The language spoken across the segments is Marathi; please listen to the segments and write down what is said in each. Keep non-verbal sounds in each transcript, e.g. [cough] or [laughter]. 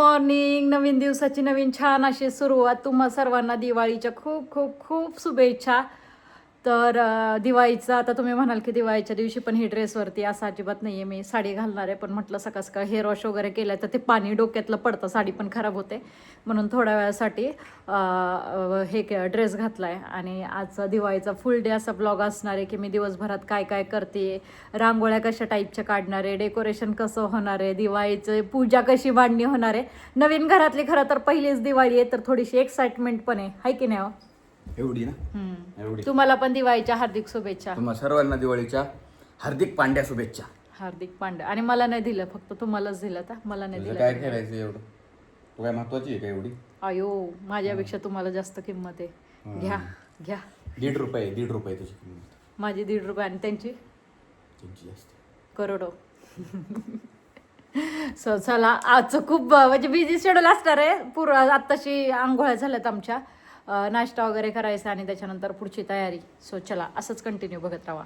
मॉर्निंग नवीन दिवसाची नवीन छान अशी सुरुवात. तुम्हा सर्वांना दिवाळीच्या खूप खूप खूप शुभेच्छा. तर दिवाळीचं आता तुम्ही म्हणाल की दिवाळीच्या दिवशी पण ही ड्रेसवरती असं अजिबात नाही आहे मी साडी घालणार आहे पण म्हटलं सकाळ सकाळ हेअर वॉश वगैरे केलं तर ते पाणी डोक्यातलं पडतं. साडी पण खराब होते. म्हणून थोड्या वेळासाठी हे ड्रेस घातला आहे आणि आजचा दिवाळीचा फुल डे असा ब्लॉग असणार आहे की मी दिवसभरात काय काय करते रांगोळ्या कशा टाईपच्या काढणार आहे डेकोरेशन कसं होणार आहे दिवाळीचं पूजा कशी मांडणी होणार आहे. नवीन घरातली खरं तर पहिलीच दिवाळी आहे तर थोडीशी एक्साइटमेंट पण आहे. हाय की नाही हो? एवढी ना. एवढी. तुम्हाला पण दिवाळीच्या हार्दिक शुभेच्छा. तुम्हा सर्वांना दिवाळीच्या हार्दिक पांड्या शुभेच्छा. हार्दिक पांडे आणि मला नाही दिलं फक्त तुम्हालाच दिलं तर मला नाही तुझं दिलं काय ठेवायचं एवढं? तू काय महत्वाची आहे का एवढी? अयो माझ्यापेक्षा तुम्हाला जास्त किंमत आहे. घ्या घ्या. दीड रुपये दीड रुपये तुझी किंमत. माझी दीड रुपये आणि त्यांची? तुमची जास्त. करोडो. [laughs] सो चला आजचं खूप म्हणजे बिझी शेड्यूल असणार आहे. पूर्व आत्ताशी आंघोळ्या झाल्यात आमच्या. नाश्ता वगैरे करायचा आणि त्याच्यानंतर पुढची तयारी. सो चला असंच कंटिन्यू बघत राहा.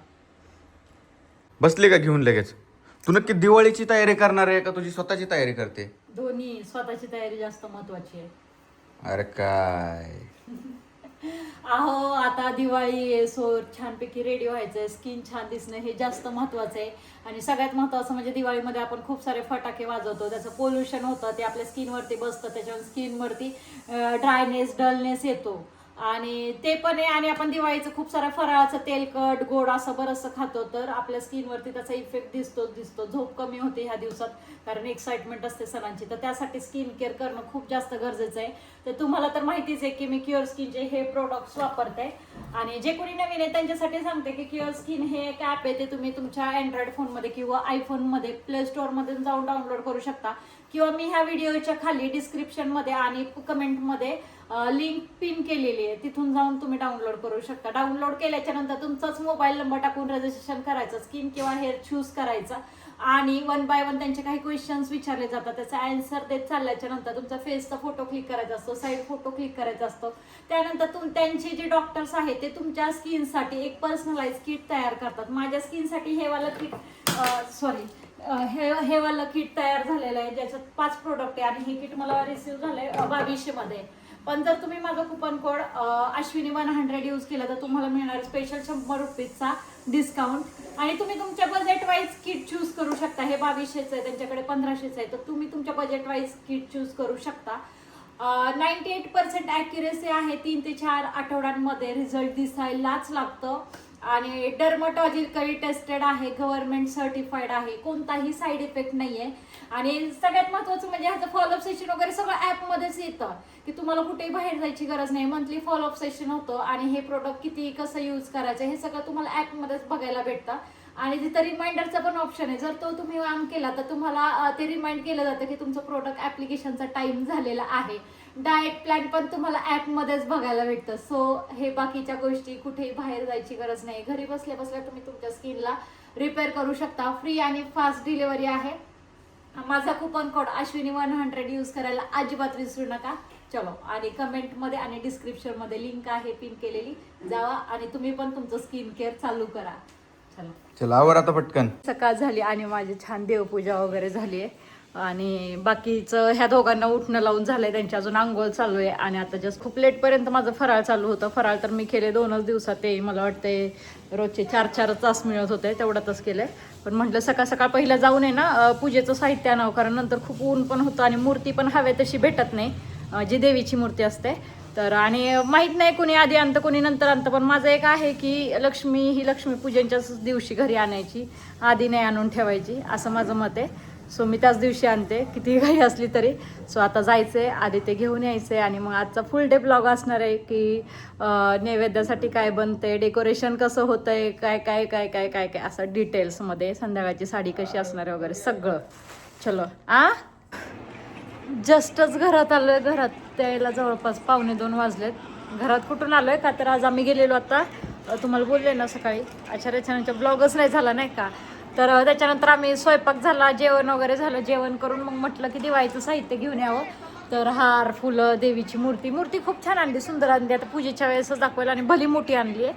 बसले का घेऊन लगेच? तू नक्की दिवाळीची तयारी करणार आहे का तुझी स्वतःची तयारी करते? दोन्ही स्वतःची तयारी जास्त महत्वाची आहे. अरे काय? [laughs] अहो आता दिवाळी आहे सो छानपैकी रेडी व्हायचंय. स्किन छान दिसणं हे जास्त महत्वाचं आहे. आणि सगळ्यात महत्वाचं म्हणजे दिवाळीमध्ये आपण खूप सारे फटाके वाजवतो. त्याचं पोल्युशन होतं ते आपल्या स्किनवरती बसतं त्याच्यावर स्किनवरती ड्रायनेस डलनेस येतो. आणि ते पण आहे. आणि आपण दिवाळीचं खूप सारा फराळाचं तेलकट गोड असं बरंचसं खातो. तर आपल्या स्किनवरती त्याचा इफेक्ट दिसतोच दिसतो. झोप कमी होते ह्या दिवसात कारण एक्साइटमेंट असते सणांची. तर त्यासाठी स्किन केअर करणं खूप जास्त गरजेचं आहे. तर तुम्हाला तर माहितीच आहे की मी क्युअर स्किनचे हे प्रोडक्ट्स वापरते. आणि जे कोणी नवीन आहे त्यांच्यासाठी सांगते की क्युअर स्किन हे एक ॲप आहे. ते तुम्ही तुमच्या अँड्रॉइड फोनमध्ये किंवा आयफोनमध्ये प्ले स्टोअरमधून जाऊन डाउनलोड करू शकता. किंवा मी ह्या व्हिडिओच्या खाली डिस्क्रिप्शनमध्ये आणि कमेंटमध्ये लिंक पिन केलेली आहे. तिथून जाऊन तुम्ही डाउनलोड करू शकता. डाउनलोड केल्याच्यानंतर तुमचाच मोबाईल नंबर टाकून रजिस्ट्रेशन करायचं स्किन किंवा हेअर चूज करायचा. आणि वन बाय वन त्यांचे काही क्वेश्चन्स विचारले जातात. त्याचा अँसर देत चालल्याच्या नंतर तुमचा फेसचा फोटो क्लिक करायचा असतो साईड फोटो क्लिक करायचा असतो. त्यानंतर तुम त्यांचे जे डॉक्टर्स आहेत ते तुमच्या स्किनसाठी एक पर्सनलाइज किट तयार करतात. माझ्या स्किनसाठी हे वाला किट सॉरी हे हे वाला किट तयार झालेलं आहे. ज्याच्यात पाच प्रोडक्ट आहे आणि हे किट मला रिसिव्ह झालं आहे मध्ये. पण जर तुम्ही माझा coupon code Ashwini one hundred use केला तर तुम्हाला मिळणार स्पेशल शंभर रुपीजचा डिस्काउंट आणि तुम्ही तुमच्या बजेट वाईज किट चूज करू शकता. हे बावीसशेचं आहे त्यांच्याकडे पंधराशेचं आहे. तर तुम्ही तुमच्या बजेट वाईज किट चूज करू शकता. नाईन्टी एट पर्सेंट ॲक्युरेसी आहे. तीन ते चार आठवड्यांमध्ये रिझल्ट दिसायलाच लागतं. आणि डर्मटॉजिकली टेस्टेड आहे गव्हर्नमेंट सर्टिफाईड आहे कोणताही साईड इफेक्ट नाही आहे आणि सगळ्यात महत्त्वाचं म्हणजे ह्याचं फॉलोअप सेशन वगैरे सगळं ॲपमध्येच येतं. की तुम्हाला कुठेही बाहेर जायची गरज नाही. मंथली फॉलोअप सेशन होतं आणि हे प्रोडक्ट किती कसं यूज करायचं हे सगळं तुम्हाला ॲपमध्येच बघायला भेटतं. आणि तिथं रिमाइंडरचा पण ऑप्शन आहे. जर तो तुम्ही ऑन केला तर तुम्हाला ते रिमाइंड केलं जातं की तुमचं प्रोडक्ट ॲप्लिकेशनचा टाईम झालेला आहे. डाएट प्लॅन पण तुम्हाला ॲपमध्येच बघायला भेटतं. सो हे बाकीच्या गोष्टी कुठेही बाहेर जायची गरज नाही. घरी बसल्या बसल्या तुम्ही तुमच्या स्किनला रिपेअर करू शकता. फ्री आणि फास्ट डिलिव्हरी आहे. माझा coupon code Ashwini one hundred use करायला अजिबात विसरू नका. चलो आणि कमेंटमध्ये आणि डिस्क्रिप्शनमध्ये लिंक आहे पिन केलेली. जावा आणि तुम्ही पण तुमचं स्किन केअर चालू करा. चलो. चला आवर आता पटकन. सकाळ झाली आणि माझी छान देवपूजा वगैरे झाली आहे आणि बाकीचं ह्या दोघांना उठणं लावून झालंय त्यांची अजून आंघोळ चालू आहे. आणि आता जस्ट खूप लेटपर्यंत माझं फराळ चालू होतं. फराळ तर मी केले दोनच दिवसात ते मला वाटते रोजचे चार चार तास मिळत होते तेवढ्यातच केले. पण म्हटलं सकाळ सकाळ पहिला जाऊन आहे ना पूजेचं साहित्य आणावं कारण नंतर खूप ऊन पण होतं आणि मूर्ती पण हवे तशी भेटत नाही जी देवीची मूर्ती असते. तर आणि माहीत नाही कोणी आधी आणतं कोणी नंतर आणतं पण माझं एक आहे की लक्ष्मी ही लक्ष्मी पूजनच्याच दिवशी घरी आणायची आधी नाही आणून ठेवायची असं माझं मत आहे. सो मी त्याच दिवशी आणते. किती घाई असली तरी. सो आता जायचं आहे आधी ते घेऊन यायचं आहे आणि मग आजचा फुल डे ब्लॉग असणार आहे की नैवेद्यासाठी काय बनतंय डेकोरेशन कसं होतंय काय काय काय काय काय काय असं डिटेल्समध्ये संध्याकाळची साडी कशी असणार आहे वगैरे सगळं. चलो. आ? जस्टच घरात आलोय घरात त्याला जवळपास पावणे दोन वाजलेत. घरात कुठून आलोय का? तर आज आम्ही गेलेलो आता. तुम्हाला बोलले ना सकाळी आचार्य चॅनलचा ब्लॉगच नाही झाला नाही का? तर त्याच्यानंतर आम्ही स्वयंपाक झाला जेवण वगैरे झालं जेवण करून मग म्हटलं की दिवाळीचं साहित्य घेऊन यावं. तर हार फुलं देवीची मूर्ती मूर्ती खूप छान आणली सुंदर आणली. आता पूजेच्या वेळेसच दाखवायला आणि भली मोठी आणली आहे.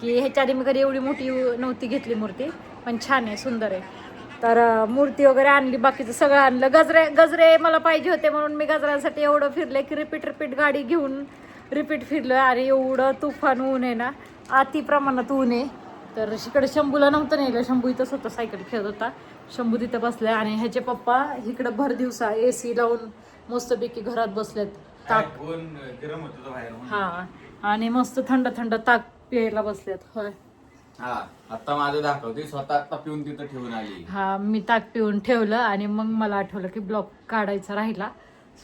की ह्याच्या आधी मी कधी एवढी मोठी नव्हती घेतली मूर्ती पण छान आहे सुंदर आहे. तर मूर्ती वगैरे आणली बाकीचं सगळं आणलं. गजरे गजरे मला पाहिजे होते म्हणून मी गजऱ्यांसाठी एवढं फिरले की रिपीट रिपीट गाडी घेऊन रिपीट फिरलं आणि एवढं तुफान ऊन आहे ना अति प्रमाणात ऊन आहे. तर इकडे शंभूला नव्हतं नेलं. शंभू इथंच होता सायकल खेळत होता. शंभू तिथं बसलाय आणि ह्याचे पप्पा इकडं भर दिवसा ए सी लावून मस्तपैकी घरात बसलेत. ताक गरम होत बाहेर हा. आणि मस्त थंड थंड ताक प्यायला बसलेत. होय. हा. आता माझं दाखवते. स्वतः आता पिऊन तिथं ठेवून आली. हा मी ताक पिऊन ठेवलं आणि मग मला आठवलं की ब्लॉग काढायचा राहिला.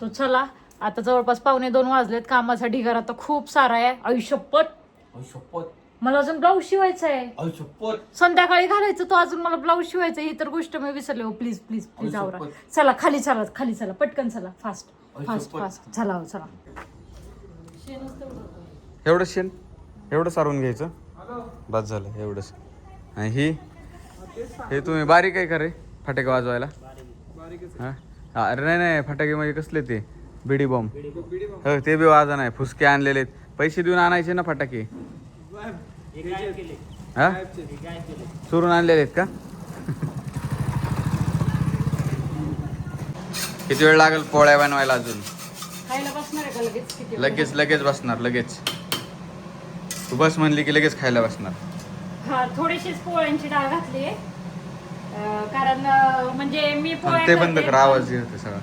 सो चला आता जवळपास पावणे दोन वाजलेत. कामाचा ढिगारा तर खूप सारा आहे. आयुष्यपत. शपथ मला अजून ब्लाऊज शिवायचा आहे. शपथ. संध्याकाळी घालायचं तो अजून मला ब्लाऊज शिवायचा ही तर गोष्ट मी विसरले हो. प्लीज प्लीज प्लीज आवरा. चला खाली चला खाली चला. पटकन चला. फास्ट फास्ट फास्ट चला हो, चला एवढं शेण? एवढं सारून घ्यायचं? बस झालं एवढंच. आणि ही? हे तुम्ही बारीक आहे का रे? फटाके वाजवायला? हा? हा, अरे नाही नाही फटाके म्हणजे कसले ते? बिडी बॉम्ब. हो ते बी वाजा नाही फुसके आणलेले आहेत. पैसे देऊन आणायचे ना फटाके. हा चोरून आणलेले आहेत का? किती वेळ लागेल पोळ्या बनवायला अजून? खायला बसणार आहे का लगेच? लगेच लगेच बसणार लगेच. तू बस म्हणली की लगेच खायला बसणार. हा थोडीशीच पोळ्यांची डाळ घातली कारण म्हणजे मी पोळ्या ते बंद कर आवाज येतो सगळा.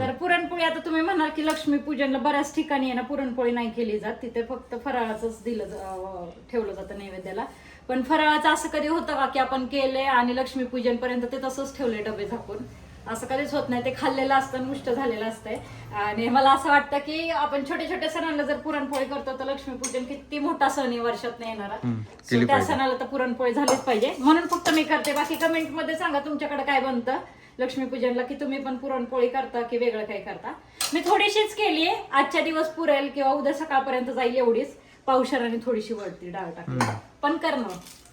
तर पुरणपोळी आता तुम्ही म्हणाल की लक्ष्मीपूजनला बऱ्याच ठिकाणी आहे ना पुरणपोळी नाही केली जात. तिथे फक्त फराळाचंच दिलं ठेवलं जातं नैवेद्याला. पण फराळाचं असं कधी होतं का की आपण केले आणि लक्ष्मीपूजन पर्यंत ते तसंच ठेवले डबे झाकून? असं कधीच होत नाही. ते खाल्लेलं असतं उष्ट झालेलं असतंय. आणि मला असं वाटतं की आपण छोट्या छोट्या सणांना जर पुरणपोळी करतो तर लक्ष्मीपूजन किती मोठा सण आहे वर्षात येणारा. त्या. सणाला तर पुरणपोळी झालीच पाहिजे. म्हणून फक्त मी करते. बाकी कमेंटमध्ये सांगा तुमच्याकडे काय बनतं लक्ष्मीपूजनला की तुम्ही पण पुरणपोळी करता की वेगळं काय करता? मी थोडीशीच केली आहे. आजच्या दिवस पुरेल किंवा उद्या सकाळपर्यंत जाईल एवढीच. पावशराने थोडीशी वळती डाळ टाकली. पण करणं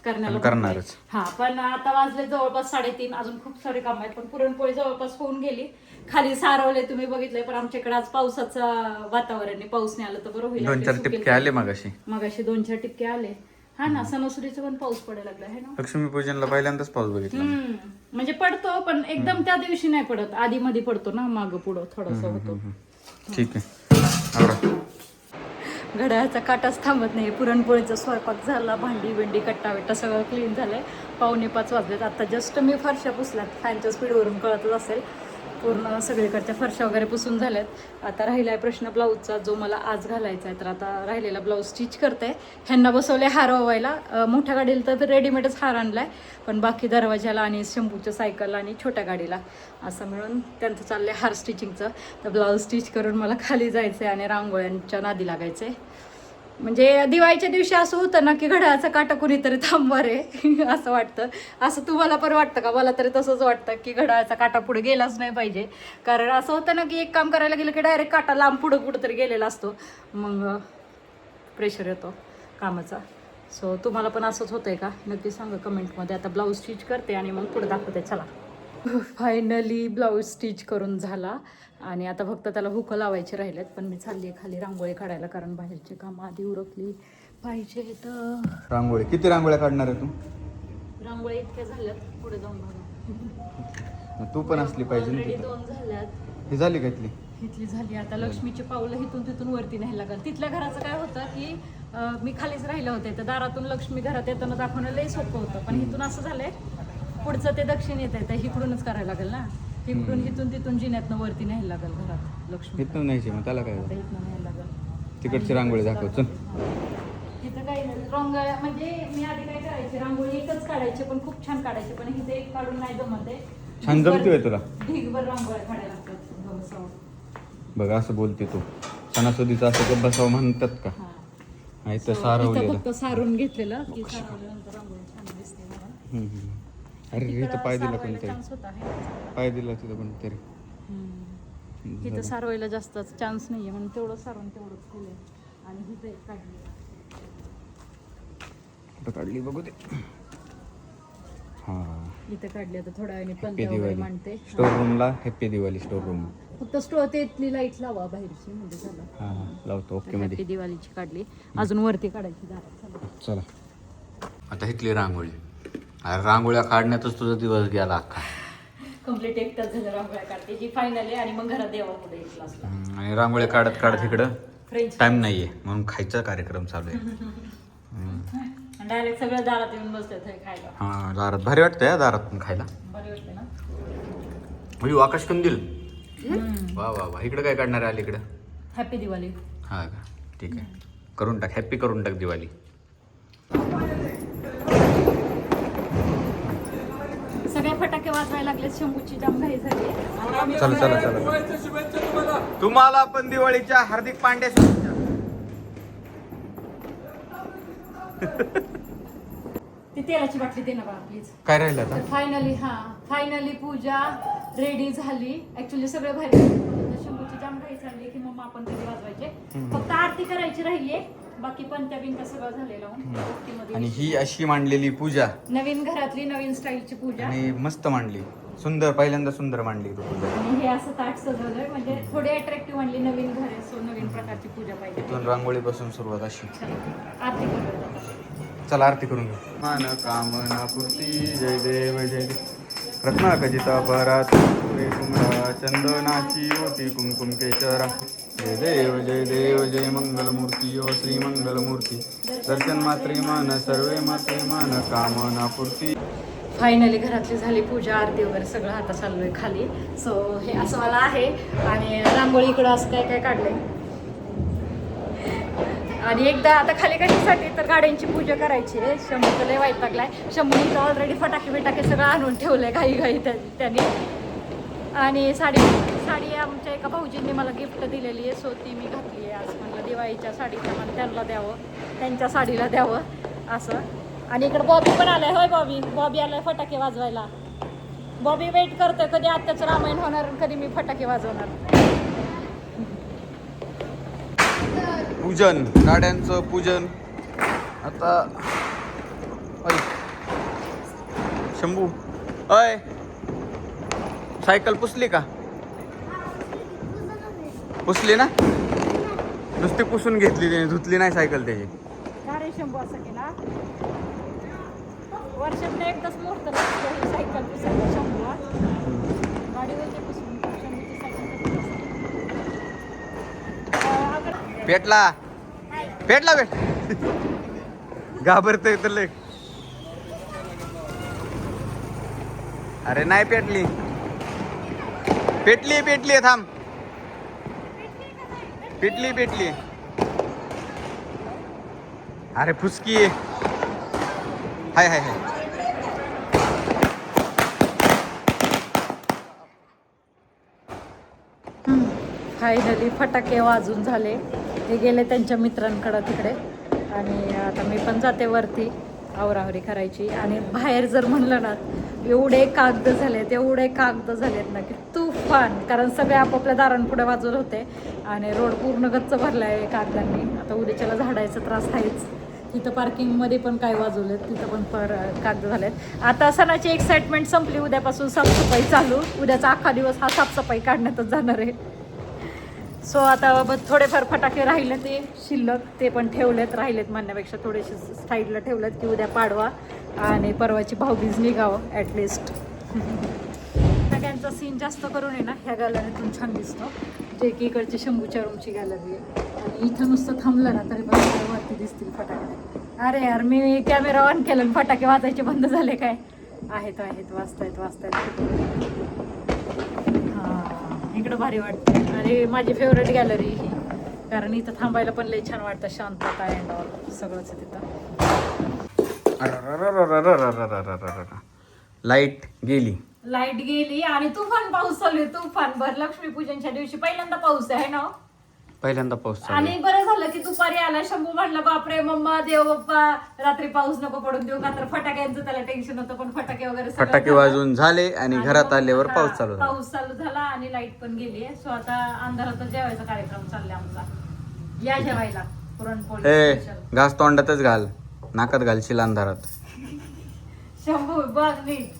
करण्याला पण करणारच. हा पण आता वाजले जवळपास साडेतीन अजून खूप सारे काम आहेत पण पुरणपोळी जवळपास होऊन गेली. खाली सारवले तुम्ही बघितलंय पण आमच्याकडे आज पावसाचं वातावरण आहे पाऊस नाही आलं तर बरं होईल. दोन आपली चार सुकेल टिपके आले मगाशी. मग असे दोन चार टिपके आले. हा ना सणासुदीचा पण पाऊस पडायला लागला आहे ना? लक्ष्मीपूजनला पहिल्यांदाच पाऊस बघितला हम्म. म्हणजे पडतो पण एकदम त्या दिवशी नाही पडत. आधी मध्ये पडतो ना माग पुढं थोडस होतो. ठीक आहे. आवरा. घड्याळाचा काटाच थांबत नाही. पुरणपोळीचा स्वयंपाक झाला भांडी बिंडी कट्टा विट्टा सगळं क्लीन झालं आहे पावणे पाच वाजलेत. आता जस्ट मी फरशा पुसल्यात. फॅनच्या स्पीडवरून कळतच असेल. पूर्ण सगळीकडच्या फरशा वगैरे पुसून झाल्यात. आता राहिला आहे प्रश्न ब्लाऊजचा जो मला आज घालायचा आहे तर आता राहिलेला ब्लाऊज स्टिच करते. ह्यांना बसवले हार व्हायला मोठ्या गाडीला तर रेडीमेडच हार आणला आहे पण बाकी दरवाजाला आणि शंभूच्या सायकल आणि छोट्या गाडीला. असं मिळून त्यांचं चाललं आहे हार स्टिचिंगचं तर ब्लाऊज स्टिच करून मला खाली जायचं आहे आणि रांगोळ्यांच्या नादी लागायचं आहे म्हणजे दिवाळीच्या दिवशी असं होतं ना की घड्याळाचा काटा कुणीतरी थांबवा रे [laughs] असं वाटतं. असं तुम्हाला पण वाटतं का? मला तरी तसंच वाटतं की घड्याळाचा काटा पुढे गेलाच नाही पाहिजे. कारण असं होतं ना की एक काम करायला गेलं की डायरेक्ट काटा लांब पुढं कुठं तरी गेलेला असतो. मग प्रेशर येतो कामाचा. सो तुम्हाला पण असंच होतं आहे का? नक्की सांगा कमेंटमध्ये आता ब्लाऊज स्टिच करते आणि मग पुढे दाखवते. चला. फायनली ब्लाऊज स्टिच करून झाला. आणि आता फक्त त्याला हुकं लावायचे राहिलेत पण मी चालली आहे खाली रांगोळी काढायला कारण बाहेरची कामं आधी उरकली पाहिजे तर. रांगोळी. किती रांगोळ्या काढणार आहे तू? रांगोळी इतक्या झाल्यात पुढे जाऊन बघा. तू पण असली पाहिजे. दोन झाल्यात. ही झाली का इथली? इथली झाली. आता लक्ष्मीची पावलं इथून तिथून वरती नाही लागल. तिथल्या घराचं काय होतं की मी खालीच राहिलं होते. तर दारातून लक्ष्मी घरात येताना दाखवणं लई सोपं होतं. पण इथून असं झालंय पुढचं ते दक्षिण येत आहे तर इकडूनच करायला लागेल ना? इकडून इथून तिथून जिन्यातनं वरती न्यायला लागेल घरात लक्ष्मी. इथं न्यायची मग त्याला काय आता इथनं न्यायला लागेल. तिकडची रांगोळी दाखव चल. तिथं काही नाही रांगोळ्या म्हणजे मी आधी काय करायचे रांगोळी एकच काढायचे पण खूप छान काढायचे पण इथे एक काढून नाही जमत आहे. छान जमते होय तुला? ढीगभर रांगोळ्या काढायला लागतात. गवसावर. बघ असं बोलते तू. सणासुदीचं असं का बसावं म्हणतात का? हा. हा, इथं इथं सारवलेलं. फक्त सारून घेतलेलं की सारवल्यानंतर रांगोळी छान दिसते मला. हम्म, हम्म. अरे तिकडं पाय दिला कोणतरी. होता, आहे ना? पाय दिला तिथं कोणतरी हम्म. इथं सारवायला जास्त चान्स नाहीये म्हणून तेवढं सारवून तेवढंच केलंय. आणि इथं एक काढली. कुठं काढली बघू दे. हा. इथं काढली आता थोड्या वेळाने हॅपी पंत्या वगैरे दिवाळी मांडते. स्टोर रूमला हॅपी दिवाळी स्टोर रूम फक्त स्टो तेतली लाइट लावा बाहेरची म्हणजे झालं. हा हा, लावतो. ओके हॅपी मध्ये. दिवाळीची काढली. अजून वरती काढायची दारात. चला. चला. आता इथली रांगोळी. अरे रांगोळ्या काढण्यातच तुझा दिवस गेला अख्खा कंप्लीट एक तास झालं रांगोळ्या काढते. ही फायनल आहे आणि मग घरात देवा पुढे क्लासला हम्म, आणि रांगोळ्या काढत काढत इकडं फ्रेंच टाइम नाहीये म्हणून खायचा कार्यक्रम चालू आहे. [laughs] डायरेक्ट सगळं दारात येऊन बसतात हे खायला. हा दारात. भारी वाटतंय हा दारात पण खायला. बरे वाटते ना? अयो आकाश कंदील. वा वा वा. इकडं काय काढणार आहे अलीकडं? हॅपी दिवाळी हा का? ठीक आहे. करून टाक. हॅप्पी करून टाक दिवाळी सगळे फटाके वाजवायला लागले शंभूची जामघाई झाली आता आम्ही चला चला चला. तुम्हाला पण दिवाळीच्या हार्दिक पांड्या शुभेच्छा. ती तेलाची बाटली दे ना बाळा प्लीज काय राहिलं आता? तर फायनली हा फायनली पूजा रेडी झाली. ऍक्च्युली सगळे बाहेर शंभूची जामघाई झाली की मग आपण कधी वाजवायचे? फक्त आरती करायची राहिलीये बाकी पण त्या बिनका सगळं झालेलं आणि भक्तीमध्ये ही अशी मांडलेली पूजा. नवीन घरातली नवीन स्टाईलची पूजा. आणि मस्त मांडली. सुंदर पहिल्यांदा सुंदर मांडली तू पूजा. आणि हे असं ताट सजवलंय म्हणजे थोडी अट्रॅक्टिव्ह आणली नवीन घर आहे सो नवीन प्रकारची पूजा पाहिजे. इथून रांगोळीपासून सुरुवात अशी. चला, आरती करूया. आता. चला आरती करून घेऊ. मान कामना पूर्ती जय देव जय देव. रत्नाखचिता परात चंदनाची ओटी कुमकुम केशरा. जय देव जय देव जय मंगलमूर्ती ओ श्री मंगलमूर्ती। दर्शन मात्रे मान सर्वे मात्रे मान कामना पूर्ती। फायनली घरातली झाली पूजा आरती वगैरे सगळं आता आहे खाली. सो हे असं मला आहे. आणि रांगोळी इकडं असं काय काय काढलंय? आणि एकदा आता खाली कशासाठी? तर गाड्यांची पूजा करायची आहे. शंभूचं लय वाईट लागलाय शंभूचं ऑलरेडी फटाके बिटाके सगळं आणून ठेवलंय घाई घाई त्या- त्याने. आणि साडी साडी आमच्या एका भाऊजींनी मला गिफ्ट दिलेली आहे. सो ती मी घातली आहे आज. म्हणलं दिवाळीच्या साडीच्या मला त्यांना द्यावं. त्यांच्या साडीला द्यावं असं. आणि इकडे बॉबी पण आलाय. होय बॉबी. बॉबी आलाय फटाके वाजवायला. बॉबी वेट करतोय. कधी आत्ताचं रामायण होणार कधी मी फटाके वाजवणार. पूजन. गाड्यांचं पूजन. आता शंभू. अय सायकल पुसली का? पुसली ना? नुसती पुसून घेतली त्याने धुतली नाही सायकल त्याची. का रे शंभू असं केला वर्षात एकदाच मुहूर्त लागतो सायकल पुसायला शंभूला. गाडीवरची पुसून शंभूची सायकल कशी पुसते? अं, अगं- पेटला. पेटला पेट. घाबरतोय तर लय. अरे नाही पेटली. पेटली पेटली थांब. भेटली भेटली अरे फुसकी हाय हाय हाय. फायनली फटाके वाजून झाले. ते गेले त्यांच्या मित्रांकडं तिकडे. आणि आता मी पण जाते वरती आवरावरी करायची. आणि बाहेर जर म्हणलं ना एवढे कागद झालेत एवढे कागद झालेत ना की तुफान. कारण सगळे आपापल्या दारांपुढे वाजवत होते. आणि रोड पूर्ण गच्च भरला आहे कागदांनी. आता उद्याच्याला झाडायचा त्रास आहेच. तिथं पार्किंगमध्ये पण काय वाजवलेत तिथं पण पर कागद झालेत. आता सणाची एक्साइटमेंट संपली उद्यापासून साफसफाई चालू. उद्याचा अख्खा दिवस हा साफसफाई काढण्यातच जाणार आहे. सो आता ब- थोडेफार फटाके राहिले ते शिल्लक ते पण ठेवलेत राहिलेत म्हणण्यापेक्षा थोडेसे साईडला ठेवलेत की उद्या पाडवा आणि परवाची भाऊबीज निघावं ॲटलिस्ट [laughs] सगळ्यांचा सीन जास्त करून आहे ना ह्या गॅलरीतून छान दिसतो. जे की इकडची शंभूच्या रूमची गॅलरी आहे. आणि इथं नुसतं थांबलं ना तरी पण वरती दिसतील फटाके. अरे यार मी कॅमेरा ऑन केला आणि फटाके वाजायचे बंद झाले काय? आहेत आहेत वाजतायत वाजतायत. हां इकडं भारी वाटते आणि माझी फेवरेट गॅलरी ही. कारण इथं थांबायला पण लई छान वाटतं. शांतता अँड ऑल सगळंच तिथं. लाइट गेली लाइट गेली आणि तुफान पाऊस चालू आहे. तुफान. भर लक्ष्मीपूजनच्या दिवशी पहिल्यांदा पाऊस आहे ना हो? पहिल्यांदा पाऊस चालू आणि बरं झालं की दुपारी आला शंभू म्हणलं बापरे मम्मा देव बाप्पा रात्री पाऊस नको पडून देऊ. का तर फटाक्यांचं त्याला टेन्शन होतं पण फटाके वगैरे सगळं फटाके झालं. वाजून झाले आणि घरात आल्यावर पाऊस चालू झाला. पाऊस चालू झाला आणि लाइट पण गेली सो आता अंधारातच जेवायचा कार्यक्रम चाललाय आमचा. या जेवायला. पुरणपोळी ए special. घास तोंडातच घाल. नाकात घालशील अंधारात. [laughs] शंभू बघ नीट.